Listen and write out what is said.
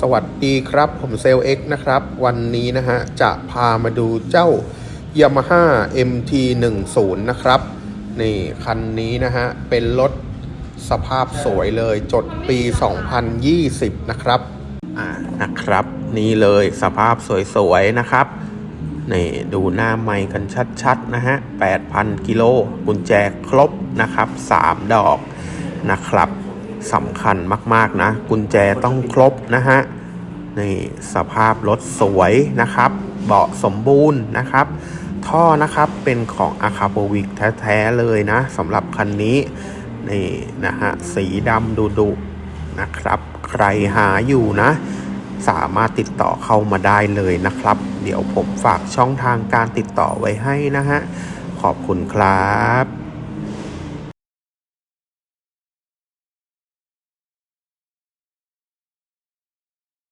สวัสดีครับ ผมเซลเอ็กนะครับ วันนี้นะฮะ จะพามาดูเจ้า Yamaha MT10 นะครับ นี่ คันนี้นะฮะ เป็นรถสภาพสวยเลย จดปี 2020 นะครับ อ่า นะครับ นี่เลยสภาพสวยๆ นะครับ นี่ ดูหน้าไมค์กันชัดๆ นะฮะ 8,000 กิโล กุญแจครบนะครับ 3 ดอกนะครับ สำคัญมาก ๆ นะ กุญแจต้องครบนะฮะนี่สภาพรถสวยนะครับ เบาะสมบูรณ์นะครับ ท่อนะครับเป็นของอาคาโปวิกแท้ ๆ เลยนะสำหรับคันนี้นี่นะฮะสีดำดุๆนะครับ ใครหาอยู่นะ สามารถติดต่อเข้ามาได้เลยนะครับ เดี๋ยวผมฝากช่องทางการติดต่อไว้ให้นะฮะ ขอบคุณครับ